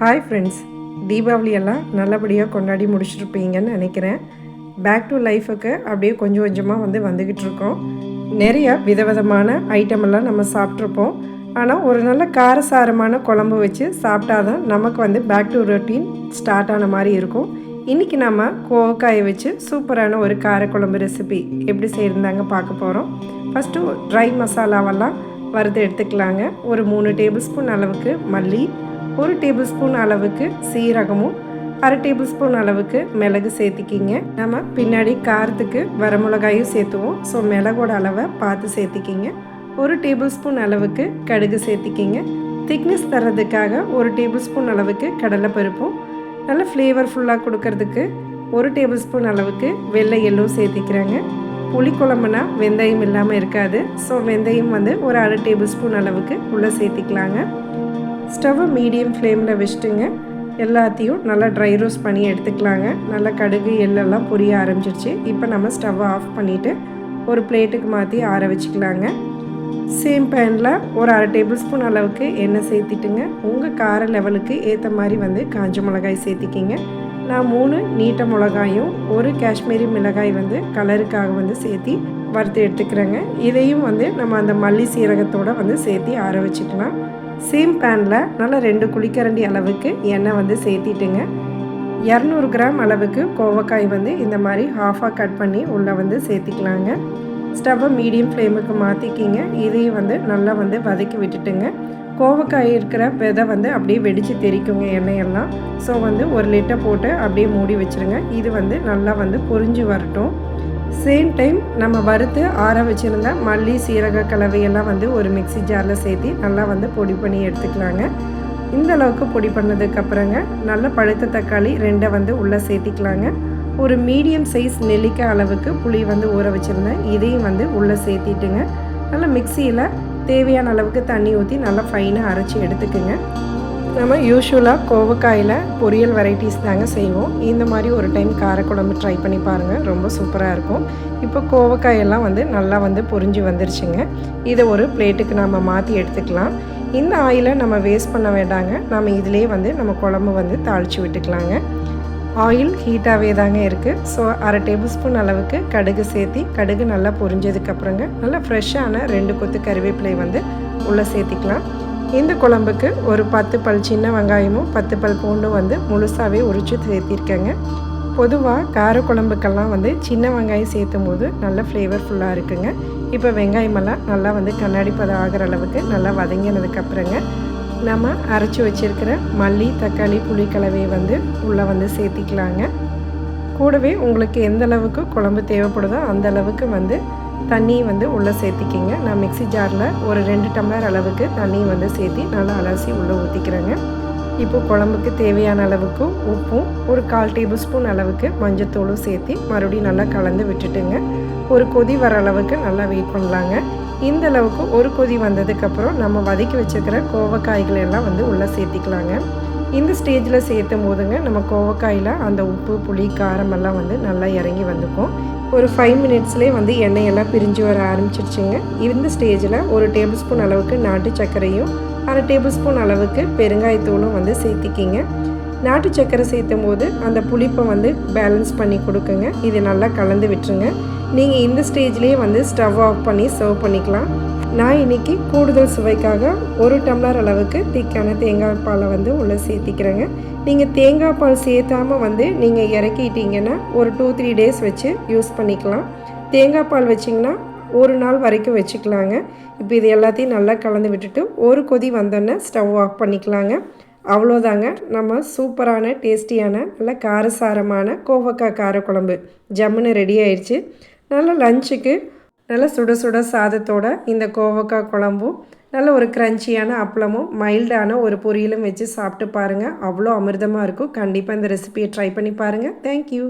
Hi friends தீபாவளியெல்லாம் நல்லபடியாக கொண்டாடி முடிச்சிருப்பீங்கன்னு நினைக்கிறேன். பேக் டு லைஃபுக்கு அப்படியே கொஞ்சம் கொஞ்சமாக வந்து வந்துக்கிட்டு இருக்கோம். நிறையா விதவிதமான ஐட்டம் எல்லாம் நம்ம சாப்பிட்ருப்போம் ஆனால் ஒரு நல்ல காரசாரமான குழம்பு வச்சு சாப்பிட்டா தான் நமக்கு வந்து பேக் டு ரொட்டீன் ஸ்டார்ட் ஆன மாதிரி இருக்கும். இன்றைக்கி நம்ம கோவக்காயை வச்சு சூப்பரான ஒரு காரக்குழம்பு ரெசிபி எப்படி செய்யிருந்தாங்க பார்க்க போகிறோம் ஃபஸ்ட்டு ட்ரை மசாலாவெல்லாம் வறுத்து எடுத்துக்கலாங்க. ஒரு மூணு டேபிள் ஸ்பூன் அளவுக்கு மல்லி ஒரு டேபிள் ஸ்பூன் அளவுக்கு சீரகமும் அரை டேபிள் ஸ்பூன் அளவுக்கு மிளகு சேர்த்திக்கிங்க. நம்ம பின்னாடி காரத்துக்கு வரமிளகாயும் சேர்த்துவோம். ஸோ மிளகோட அளவை பார்த்து சேர்த்திக்கிங்க. ஒரு டேபிள் ஸ்பூன் அளவுக்கு கடுகு சேர்த்திக்கிங்க. திக்னஸ் தர்றதுக்காக ஒரு டேபிள் ஸ்பூன் அளவுக்கு கடலை பருப்பும் நல்ல ஃப்ளேவர்ஃபுல்லாக கொடுக்கறதுக்கு ஒரு டேபிள் ஸ்பூன் அளவுக்கு வெள்ளை எள்ளும் சேர்த்திக்கிறாங்க. புளிக்குழம்புனா வெந்தயம் இல்லாமல் இருக்காது. ஸோ வெந்தயம் வந்து ஒரு அரை டேபிள் ஸ்பூன் அளவுக்கு உள்ளே சேர்த்திக்கலாங்க. ஸ்டவ்வை மீடியம் ஃப்ளேமில் வச்சுட்டுங்க. எல்லாத்தையும் நல்லா ட்ரை ரோஸ்ட் பண்ணி எடுத்துக்கலாங்க. நல்லா கடுகு எள்ளெல்லாம் பொரிய ஆரம்பிச்சிருச்சு. இப்போ நம்ம ஸ்டவ்வை ஆஃப் பண்ணிவிட்டு ஒரு பிளேட்டுக்கு மாற்றி ஆற வச்சுக்கலாங்க. சேம் பேனில் ஒரு அரை டேபிள் ஸ்பூன் அளவுக்கு எண்ணெய் சேர்த்திட்டுங்க. உங்கள் கார லெவலுக்கு ஏற்ற மாதிரி வந்து காஞ்ச மிளகாய் சேர்த்திக்கிங்க. நான் மூணு நீட்ட மிளகாயும் ஒரு காஷ்மீரி மிளகாய் வந்து கலருக்காக வந்து சேர்த்தி வறுத்து எடுத்துக்கிறேங்க. இதையும் வந்து நம்ம அந்த மல்லி சீரகத்தோடு வந்து சேர்த்தி ஆற வச்சுக்கலாம். சேம் பேனில் நல்லா ரெண்டு குளிக்கரண்டி அளவுக்கு எண்ணெய் வந்து சேர்த்திட்டுங்க. இரநூறு கிராம் அளவுக்கு கோவக்காய் வந்து இந்த மாதிரி ஹாஃபாக கட் பண்ணி உள்ளே வந்து சேர்த்திக்கலாங்க. ஸ்டவ்வை மீடியம் ஃப்ளேமுக்கு மாற்றிக்கிங்க இதையும் வந்து நல்லா வந்து வதக்கி விட்டுட்டுங்க. கோவக்காய் இருக்கிற விதை வந்து அப்படியே வெடித்து தெரிக்குங்க எண்ணெயெல்லாம். ஸோ வந்து ஒரு லிட்டர் போட்டு அப்படியே மூடி வச்சுருங்க. இது வந்து நல்லா வந்து பொறிஞ்சு வரட்டும். சேம் டைம் நம்ம வறுத்து ஆற வச்சுருந்த மல்லி சீரக கலவையெல்லாம் வந்து ஒரு மிக்சி ஜாரில் சேர்த்து நல்லா வந்து பொடி பண்ணி எடுத்துக்கலாங்க. இந்த அளவுக்கு பொடி பண்ணதுக்கப்புறங்க நல்ல பழுத்த தக்காளி ரெண்டை வந்து உள்ளே சேர்த்திக்கலாங்க. ஒரு மீடியம் சைஸ் நெல்லிக்காய் அளவுக்கு புளி வந்து ஊற வச்சுருந்தேன். இதையும் வந்து உள்ளே சேர்த்திட்டுங்க. நல்லா மிக்சியில் தேவையான அளவுக்கு தண்ணி ஊற்றி நல்லா ஃபைனாக அரைச்சி எடுத்துக்குங்க. நம்ம யூஸ்வலாக கோவக்காயில் பொரியல் வெரைட்டிஸ் தாங்க செய்வோம். இந்த மாதிரி ஒரு டைம் காரக்குழம்பு ட்ரை பண்ணி பாருங்கள் ரொம்ப சூப்பராக இருக்கும். இப்போ கோவக்காயெல்லாம் வந்து நல்லா வந்து பொரிஞ்சு வந்துருச்சுங்க. இதை ஒரு பிளேட்டுக்கு நம்ம மாற்றி எடுத்துக்கலாம். இந்த ஆயிலை நம்ம வேஸ்ட் பண்ண வேண்டாங்க. நம்ம இதிலே வந்து நம்ம குழம்பு வந்து தாளித்து விட்டுக்கலாங்க. ஆயில் ஹீட்டாகவே தாங்க இருக்குது ஸோ அரை டேபிள் ஸ்பூன் அளவுக்கு கடுகு சேர்த்தி கடுகு நல்லா பொரிஞ்சதுக்கப்புறங்க நல்லா ஃப்ரெஷ்ஷான ரெண்டு கொத்து கருவேப்பிலை வந்து உள்ளே சேர்த்திக்கலாம். இந்த குழம்புக்கு ஒரு பத்து பல் சின்ன வெங்காயமும் பத்து பல் பூண்டும் வந்து முழுசாகவே உரித்து சேர்த்திருக்கேங்க. பொதுவாக கார குழம்புக்கெல்லாம் வந்து சின்ன வெங்காயம் சேர்த்தும் போது நல்ல ஃப்ளேவர்ஃபுல்லாக இருக்குங்க. இப்போ வெங்காயமெல்லாம் நல்லா வந்து கண்ணாடி பதம் ஆகிற அளவுக்கு நல்லா வதங்கினதுக்கப்புறங்க நம்ம அரைச்சி வச்சுருக்கிற மல்லி தக்காளி புளிக்கலவையை வந்து உள்ளே வந்து சேர்த்திக்கலாங்க. கூடவே உங்களுக்கு எந்த அளவுக்கு குழம்பு தேவைப்படுதோ அந்த அளவுக்கு வந்து தண்ணி வந்து உள்ளே சேர்த்திக்கிங்க. நான் மிக்சி ஜாரில் ஒரு ரெண்டு டம்ளர் அளவுக்கு தண்ணி வந்து சேர்த்தி நல்லா அலசி உள்ளே ஊற்றிக்கிறேங்க இப்போ குழம்புக்கு தேவையான அளவுக்கு உப்பும் ஒரு கால் டேபிள் ஸ்பூன் அளவுக்கு மஞ்சத்தூளும் சேர்த்தி மறுபடியும் நல்லா கலந்து விட்டுட்டுங்க. ஒரு கொதி வர அளவுக்கு நல்லா வெயிட் பண்ணலாங்க. இந்த அளவுக்கு ஒரு கொதி வந்ததுக்கப்புறம் நம்ம வதக்கி வச்சுருக்கிற கோவக்காய்களை எல்லாம் வந்து உள்ளே சேர்த்திக்கலாங்க. இந்த ஸ்டேஜில் சேர்த்தும் போதுங்க நம்ம கோவக்காயில் அந்த உப்பு புளி காரமெல்லாம் வந்து நல்லா இறங்கி வந்துக்கும். ஒரு ஃபைவ் மினிட்ஸ்லேயே வந்து எண்ணெயெல்லாம் பிரிஞ்சு வர ஆரம்பிச்சிருச்சுங்க. இந்த ஸ்டேஜில் ஒரு டேபிள் ஸ்பூன் அளவுக்கு நாட்டு சர்க்கரையும் அரை டேபிள் ஸ்பூன் அளவுக்கு பெருங்காயத்தூளும் வந்து சேர்த்திக்கிங்க. நாட்டு சர்க்கரை சேர்த்தும் போது அந்த புளிப்பை வந்து பேலன்ஸ் பண்ணி கொடுக்குங்க. இது நல்லா கலந்து விட்டுருங்க. நீங்கள் இந்த ஸ்டேஜ்லேயே வந்து ஸ்டவ் ஆஃப் பண்ணி சர்வ் பண்ணிக்கலாம். நான் இன்றைக்கி கூடுதல் சுவைக்காக ஒரு டம்ளர் அளவுக்கு திக்கான தேங்காய் பாலை வந்து உள்ளே சேர்த்திக்கிறேங்க. நீங்கள் தேங்காய் பால் சேர்த்தாமல் வந்து நீங்கள் இறக்கிட்டீங்கன்னா ஒரு டூ த்ரீ டேஸ் வச்சு யூஸ் பண்ணிக்கலாம். தேங்காய் பால் வச்சிங்கன்னா ஒரு நாள் வரைக்கும் வச்சுக்கலாங்க. இப்போ இது எல்லாத்தையும் நல்லா கலந்து விட்டுட்டு ஒரு கொதி வந்தோன்னே ஸ்டவ் ஆஃப் பண்ணிக்கலாங்க. அவ்வளோதாங்க. நம்ம சூப்பரான டேஸ்டியான நல்ல காரசாரமான கோவக்காய் காரக்குழம்பு. ஜம்முன்னு ரெடி ஆயிடுச்சு. நல்ல லஞ்சுக்கு நல்ல சுட சுட சாதத்தோட இந்த கோவக்காய் குழம்பும் நல்ல ஒரு க்ரன்ச்சியான அப்பளமும் மைல்டான ஒரு பொரியலும் வச்சு சாப்பிட்டு பாருங்கள் அவ்வளோ அமிர்தமாக இருக்கும். கண்டிப்பாக இந்த ரெசிபியை ட்ரை பண்ணி பாருங்கள் தேங்க்யூ